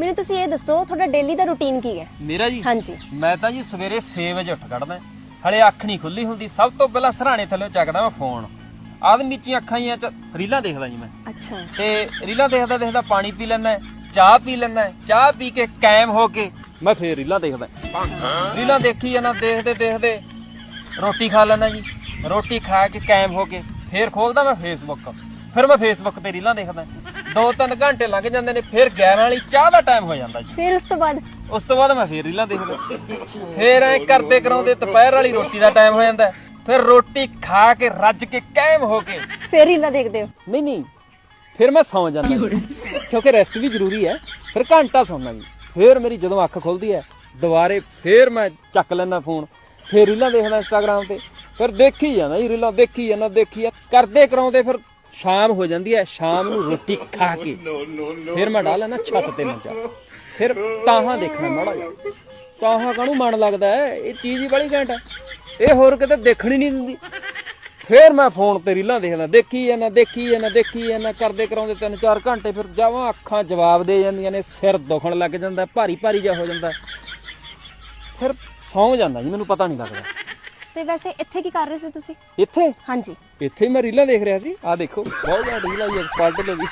ਮੈਨੂੰ ਤੁਸੀਂ ਇਹ ਦੱਸੋ ਤੁਹਾਡਾ ਡੇਲੀ ਦਾ ਰੁਟੀਨ ਕੀ ਹੈ? ਮੇਰਾ ਜੀ ਹਾਂਜੀ। ਮੈਂ ਤਾਂ ਜੀ ਸਵੇਰੇ 6 ਵਜੇ ਉੱਠ ਖੜਦਾ ਹਲੇ ਅੱਖ ਨਹੀਂ ਖੁੱਲੀ ਹੁੰਦੀ। ਸਭ ਤੋਂ ਪਹਿਲਾਂ ਸਰਾਣੇ ਥੱਲੇ ਚੱਕਦਾ ਮੈਂ ਫੋਨ ਆਦਮੀ ਚੀਆਂ ਅੱਖਾਂ ਹੀ ਚ ਰੀਲਾਂ ਦੇਖਦਾ ਜੀ ਮੈਂ। ਅੱਛਾ। ਤੇ ਰੀਲਾਂ ਦੇਖਦਾ ਦੇਖਦਾ ਪਾਣੀ ਪੀ ਲੈਣਾ ਚਾਹ ਪੀ ਲੈਣਾ ਚਾਹ ਪੀ ਕੇ ਕਾਇਮ ਹੋ ਕੇ ਮੈਂ ਫੇਰ ਰੀਲਾਂ ਦੇਖਦਾ। ਰੀਲਾਂ ਦੇਖੀ ਜਾਂਦਾ ਦੇਖਦੇ ਦੇਖਦੇ ਰੋਟੀ ਖਾ ਲੈਣਾ ਜੀ। ਰੋਟੀ ਖਾ ਕੇ ਕਾਇਮ ਹੋ ਕੇ ਫੇਰ ਖੋਲਦਾ ਮੈਂ ਫੇਸਬੁੱਕ ਫਿਰ ਮੈਂ ਫੇਸਬੁੱਕ ਤੇ ਰੀਲਾਂ ਦੇਖਦਾ। ਦੋ ਤਿੰਨ ਘੰਟੇ ਲੰਘ ਜਾਂਦੇ ਨੇ ਫਿਰ 11 ਵਾਲੀ ਚਾਹ ਦਾ ਟਾਈਮ ਹੋ ਜਾਂਦਾ ਜੀ। ਫਿਰ ਉਸ ਤੋਂ ਬਾਅਦ? ਉਸ ਤੋਂ ਬਾਅਦ ਮੈਂ ਫੇਰ ਰੀਲਾਂ ਦੇਖਦਾ। ਫੇਰ ਐ ਕਰਦੇ ਕਰਾਉਂਦੇ ਦੁਪਹਿਰ ਵਾਲੀ ਰੋਟੀ ਦਾ ਟਾਈਮ ਹੋ ਜਾਂਦਾ। ਫਿਰ ਰੋਟੀ ਖਾ ਕੇ ਰੱਜ ਕੇ ਕਾਇਮ ਹੋ ਕੇ। ਫਿਰ ਰੀਲਾਂ ਦੇਖਦੇ ਹੋ? ਨਹੀਂ ਨਹੀਂ। ਫਿਰ ਮੈਂ ਸੌਂ ਜਾਂਦਾ। ਕਿਉਂਕਿ ਰੈਸਟ ਵੀ ਜ਼ਰੂਰੀ ਹੈ। ਫਿਰ ਘੰਟਾ ਸੌਣਾ ਜੀ। ਫਿਰ ਮੇਰੀ ਜਦੋਂ ਅੱਖ ਖੁੱਲਦੀ ਹੈ ਦੁਬਾਰੇ ਫਿਰ ਮੈਂ ਚੱਕ ਲੈਂਦਾ ਫੋਨ ਫਿਰ ਰੀਲਾਂ ਦੇਖਦਾ ਇੰਸਟਾਗ੍ਰam ਤੇ। ਫਿਰ ਦੇਖੀ ਜਾਂਦਾ ਜੀ ਰੀਲਾਂ ਦੇਖੀ ਜਾਂਦਾ ਦੇਖੀ ਜਾ- ਕਰਦੇ ਕਰਾਉਂਦੇ ਫਿਰ ਸ਼ਾਮ ਹੋ ਜਾਂਦੀ ਹੈ ਸ਼ਾਮ ਨੂੰ ਰੋਟੀ ਖਾ ਕੇ। ਫਿਰ ਮੈਂ ਡਾਹ ਲੈਣਾ ਛੱਤ ਤੇ ਮੰਜਾ ਫਿਰ ਤਾਹਾਂ ਦੇਖਣਾ ਮਾੜਾ ਜਿਹਾ। ਤਾਹਾਂ ਕਾਹਨੂੰ ਮਨ ਲੱਗਦਾ ਹੈ? ਇਹ ਚੀਜ਼ ਹੀ ਬੜੀ ਘੈਂਟ ਹੈ। ਇਹ ਹੋਰ ਕਿਤੇ ਦੇਖਣੀ ਨਹੀਂ ਦਿੰਦੀ। ਫੇਰ ਮੈਂ ਫੋਨ ਤੇ ਰੀਲਾਂ ਦੇਖਦਾ। ਦੇਖੀ ਜਾਂਦਾ ਦੇਖੀ ਜਾਂਦਾ ਦੇਖੀ ਜਾਂਦਾ। ਕਰਦੇ ਕਰਾਉਂਦੇ 3-4 ਘੰਟੇ ਫਿਰ ਜਾਵਾਂ ਅੱਖਾਂ ਜਵਾਬ ਦੇ ਜਾਂਦੀਆਂ ਨੇ ਸਿਰ ਦੁਖਣ ਲੱਗ ਜਾਂਦਾ ਭਾਰੀ ਭਾਰੀ ਜਿਹਾ ਹੋ ਜਾਂਦਾ। ਫਿਰ ਸੌਂ ਜਾਂਦਾ ਜੀ ਮੈਨੂੰ ਪਤਾ ਨਹੀਂ ਲੱਗਦਾ। ਤੇ ਵੈਸੇ ਇੱਥੇ ਕੀ ਕਰ ਰਹੇ ਸੀ ਤੁਸੀਂ? ਇੱਥੇ? ਹਾਂਜੀ। ਇੱਥੇ ਮੈਂ ਰੀਲਾਂ ਦੇਖ ਰਿਹਾ ਸੀ। ਆ ਦੇਖੋ ਬਹੁਤ ਜ਼ਿਆਦਾ ਰੀਲਾਂ ਹੀ ਐਕਸਪਰਟ ਲੋਗੀ